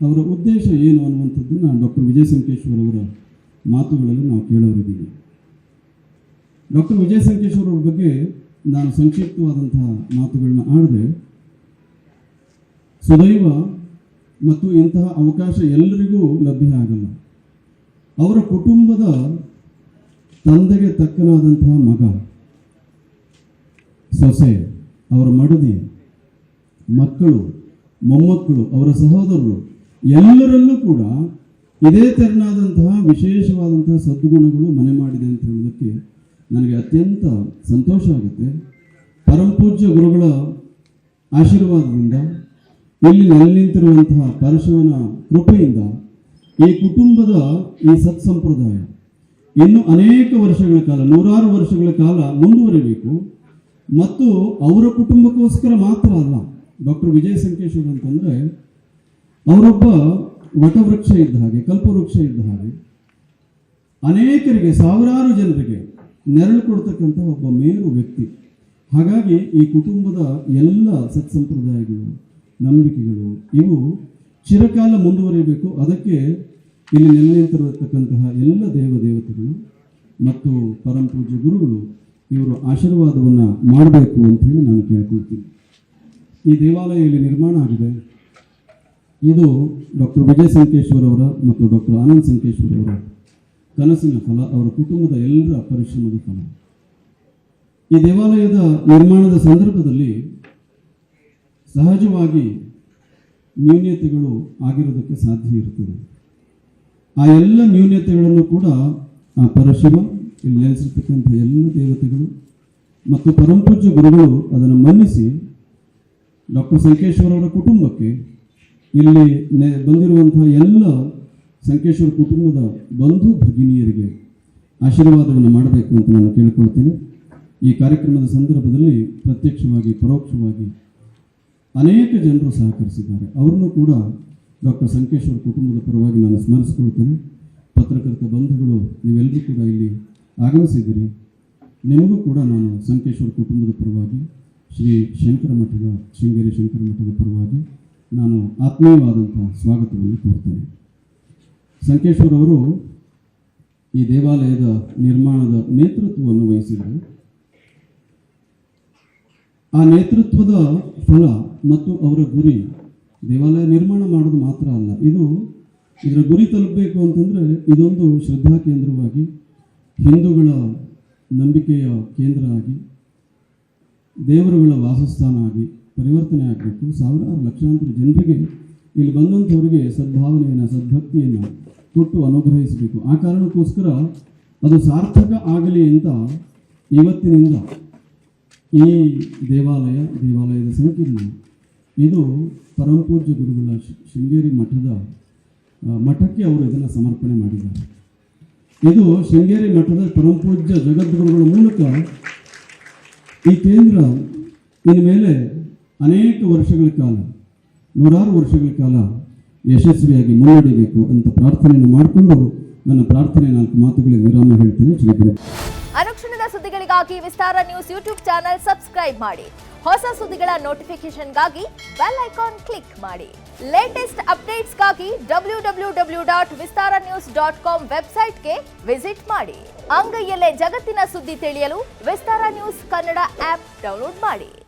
ಅವರ ಉದ್ದೇಶ ಏನು ಅನ್ನುವಂಥದ್ದನ್ನು ಡಾಕ್ಟರ್ ವಿಜಯ ಸಂಕೇಶ್ವರ್ ಅವರ ಮಾತುಗಳಲ್ಲಿ ನಾವು ಕೇಳೋರಿದ್ದೀವಿ. ಡಾಕ್ಟರ್ ವಿಜಯ ಸಂಕೇಶ್ವರ್ ಅವರ ಬಗ್ಗೆ ನಾನು ಸಂಕ್ಷಿಪ್ತವಾದಂತಹ ಮಾತುಗಳನ್ನ ಆಡಿದೆ. ಸದೈವ ಮತ್ತು ಇಂತಹ ಅವಕಾಶ ಎಲ್ಲರಿಗೂ ಲಭ್ಯ ಆಗಲ್ಲ. ಅವರ ಕುಟುಂಬದ ತಂದೆಗೆ ತಕ್ಕನಾದಂತಹ ಮಗ, ಸೊಸೆ, ಅವರ ಮಡದಿ, ಮಕ್ಕಳು, ಮೊಮ್ಮಕ್ಕಳು, ಅವರ ಸಹೋದರರು ಎಲ್ಲರಲ್ಲೂ ಕೂಡ ಇದೇ ತೆರನಾದಂತಹ ವಿಶೇಷವಾದಂತಹ ಸದ್ಗುಣಗಳು ಮನೆ ಮಾಡಿದೆ ಅಂತ ಹೇಳೋದಕ್ಕೆ ನನಗೆ ಅತ್ಯಂತ ಸಂತೋಷ ಆಗುತ್ತೆ. ಪರಮಪೂಜ್ಯ ಗುರುಗಳ ಆಶೀರ್ವಾದದಿಂದ, ಇಲ್ಲಿ ನೆಲೆ ನಿಂತಿರುವಂತಹ ಪರಶುವನ ಕೃಪೆಯಿಂದ ಈ ಕುಟುಂಬದ ಈ ಸತ್ಸಂಪ್ರದಾಯ ಇನ್ನು ಅನೇಕ ವರ್ಷಗಳ ಕಾಲ, ನೂರಾರು ವರ್ಷಗಳ ಕಾಲ ಮುಂದುವರಿಬೇಕು. ಮತ್ತು ಅವರ ಕುಟುಂಬಕ್ಕೋಸ್ಕರ ಮಾತ್ರ ಅಲ್ಲ, ಡಾಕ್ಟರ್ ವಿಜಯ ಸಂಕೇಶ್ವರ್ ಅಂತಂದ್ರೆ ಅವರೊಬ್ಬ ವಟವೃಕ್ಷ ಇದ್ದ ಹಾಗೆ, ಕಲ್ಪವೃಕ್ಷ ಇದ್ದ ಹಾಗೆ, ಅನೇಕರಿಗೆ, ಸಾವಿರಾರು ಜನರಿಗೆ ನೆರಳು ಕೊಡ್ತಕ್ಕಂಥ ಒಬ್ಬ ಮೇರು ವ್ಯಕ್ತಿ. ಹಾಗಾಗಿ ಈ ಕುಟುಂಬದ ಎಲ್ಲ ಸತ್ಸಂಪ್ರದಾಯಗಳು, ನಂಬಿಕೆಗಳು, ಇವು ಚಿರಕಾಲ ಮುಂದುವರಿಯಬೇಕು. ಅದಕ್ಕೆ ಇಲ್ಲಿ ನೆಲೆ ನಿಂತಿರತಕ್ಕಂತಹ ಎಲ್ಲ ದೇವ ದೇವತೆಗಳು ಮತ್ತು ಪೂಜ್ಯ ಗುರುಗಳು ಇವರು ಆಶೀರ್ವಾದವನ್ನು ಮಾಡಬೇಕು ಅಂತ ಹೇಳಿ ನಾನು ಕೇಳ್ಕೊಳ್ತೀನಿ. ಈ ದೇವಾಲಯ ಇಲ್ಲಿ ನಿರ್ಮಾಣ ಆಗಿದೆ. ಇದು ಡಾಕ್ಟರ್ ವಿಜಯ್ ಸಂಕೇಶ್ವರ್ ಅವರ ಮತ್ತು ಡಾಕ್ಟರ್ ಆನಂದ್ ಸಂಕೇಶ್ವರ್ ಅವರ ಕನಸಿನ ಫಲ, ಅವರ ಕುಟುಂಬದ ಎಲ್ಲರ ಪರಿಶ್ರಮದ ಫಲ. ಈ ದೇವಾಲಯದ ನಿರ್ಮಾಣದ ಸಂದರ್ಭದಲ್ಲಿ ಸಹಜವಾಗಿ ನ್ಯೂನ್ಯತೆಗಳು ಆಗಿರೋದಕ್ಕೆ ಸಾಧ್ಯ ಇರುತ್ತದೆ ಆ ಎಲ್ಲ ನ್ಯೂನ್ಯತೆಗಳನ್ನು ಕೂಡ ಆ ಪರಶಿವ, ಇಲ್ಲಿ ನೆಲೆಸಿರ್ತಕ್ಕಂಥ ಎಲ್ಲ ದೇವತೆಗಳು ಮತ್ತು ಪರಂಪೂಜ್ಯ ಗುರುಗಳು ಅದನ್ನು ಮನ್ನಿಸಿ ಡಾಕ್ಟರ್ ಸಂಕೇಶ್ವರ ಅವರ ಕುಟುಂಬಕ್ಕೆ ಇಲ್ಲಿ ಬಂದಿರುವಂತಹ ಎಲ್ಲ ಸಂಕೇಶ್ವರ ಕುಟುಂಬದ ಬಂಧು ಭಗಿನಿಯರಿಗೆ ಆಶೀರ್ವಾದವನ್ನು ಮಾಡಬೇಕು ಅಂತ ನಾನು ಕೇಳಿಕೊಳ್ತೀನಿ. ಈ ಕಾರ್ಯಕ್ರಮದ ಸಂದರ್ಭದಲ್ಲಿ ಪ್ರತ್ಯಕ್ಷವಾಗಿ, ಪರೋಕ್ಷವಾಗಿ ಅನೇಕ ಜನರು ಸಹಕರಿಸಿದ್ದಾರೆ. ಅವರನ್ನು ಕೂಡ ಡಾಕ್ಟರ್ ಸಂಕೇಶ್ವರ ಕುಟುಂಬದ ಪರವಾಗಿ ನಾನು ಸ್ಮರಿಸ್ಕೊಳ್ತೇನೆ. ಪತ್ರಕರ್ತ ಬಂಧುಗಳು, ನೀವೆಲ್ಲರೂ ಕೂಡ ಇಲ್ಲಿ ಆಗಮಿಸಿದ್ದೀರಿ. ನಿಮಗೂ ಕೂಡ ನಾನು ಸಂಕೇಶ್ವರ ಕುಟುಂಬದ ಪರವಾಗಿ, ಶ್ರೀ ಶಂಕರ ಮಠದ ಶೃಂಗೇರಿ ಶಂಕರ ಮಠದ ಪರವಾಗಿ ನಾನು ಆತ್ಮೀಯವಾದಂಥ ಸ್ವಾಗತವನ್ನು ಕೋರ್ತೇನೆ ಸಂಕೇಶ್ವರ್ ಅವರು ಈ ದೇವಾಲಯದ ನಿರ್ಮಾಣದ ನೇತೃತ್ವವನ್ನು ವಹಿಸಿದರು. ಆ ನೇತೃತ್ವದ ಫಲ ಮತ್ತು ಅವರ ಗುರಿ ದೇವಾಲಯ ನಿರ್ಮಾಣ ಮಾಡೋದು ಮಾತ್ರ ಅಲ್ಲ, ಇದು ಇದರ ಗುರಿ ತಲುಪಬೇಕು ಅಂತಂದರೆ ಇದೊಂದು ಶ್ರದ್ಧಾ ಕೇಂದ್ರವಾಗಿ, ಹಿಂದೂಗಳ ನಂಬಿಕೆಯ ಕೇಂದ್ರ ಆಗಿ, ದೇವರುಗಳ ವಾಸಸ್ಥಾನ ಆಗಿ ಪರಿವರ್ತನೆ ಆಗಬೇಕು. ಸಾವಿರಾರು ಲಕ್ಷಾಂತರ ಜನರಿಗೆ ಇಲ್ಲಿ ಬಂದಂಥವರಿಗೆ ಸದ್ಭಾವನೆಯನ್ನು, ಸದ್ಭಕ್ತಿಯನ್ನು ಕೊಟ್ಟು ಅನುಗ್ರಹಿಸಬೇಕು. ಆ ಕಾರಣಕ್ಕೋಸ್ಕರ ಅದು ಸಾರ್ಥಕ ಆಗಲಿ ಅಂತ ಇವತ್ತಿನಿಂದ ಈ ದೇವಾಲಯ, ದೇವಾಲಯದ ಸಂಕೀರ್ಣ, ಇದು ಪರಮಪೂಜ್ಯ ಗುರುಗಳ ಶೃಂಗೇರಿ ಮಠದ ಮಠಕ್ಕೆ ಅವರು ಇದನ್ನು ಸಮರ್ಪಣೆ ಮಾಡಿದ್ದಾರೆ. ಇದು ಶೃಂಗೇರಿ ಮಠದ ಪರಮಪೂಜ್ಯ ಜಗದ್ಗುರುಗಳ ಮೂಲಕ ಈ ಕೇಂದ್ರ ಇನ್ನು ಮೇಲೆ ಅನೇಕ ವರ್ಷಗಳ ಕಾಲ, ನೂರಾರು ವರ್ಷಗಳ ಕಾಲ ಯಶಸ್ವಿಯಾಗಿ ಮುನ್ನಡೆಯಬೇಕು ಅಂತ ಪ್ರಾರ್ಥನೆಯನ್ನು ಮಾಡಿಕೊಂಡು ನನ್ನ ಪ್ರಾರ್ಥನೆ ನಾಲ್ಕು ಮಾತುಗಳಿಗೆ ವಿರಾಮ ಹೇಳ್ತೇನೆ. ಶ್ರೀ ಅನುಕ್ಷಣದ ಸುದ್ದಿಗಳಿಗಾಗಿ Vistara news YouTube channel subscribe ಮಾಡಿ. ಹೊಸ ಸುದ್ದಿಗಳ ನೋಟಿಫಿಕೇಶನ್ಗಾಗಿ ಬೆಲ್ ಐಕಾನ್ ಕ್ಲಿಕ್ ಮಾಡಿ. Latest ಅಪ್ಡೇಟ್ಸ್ಗಾಗಿ W W W dot Vistara news dot com ವೆಬ್ಸೈಟ್ಗೆ ವಿಸಿಟ್ ಮಾಡಿ. ಅಂಗೈಯಲ್ಲೇ ಜಗತ್ತಿನ ಸುದ್ದಿ ತಿಳಿಯಲು Vistara news Kannada app download ಮಾಡಿ.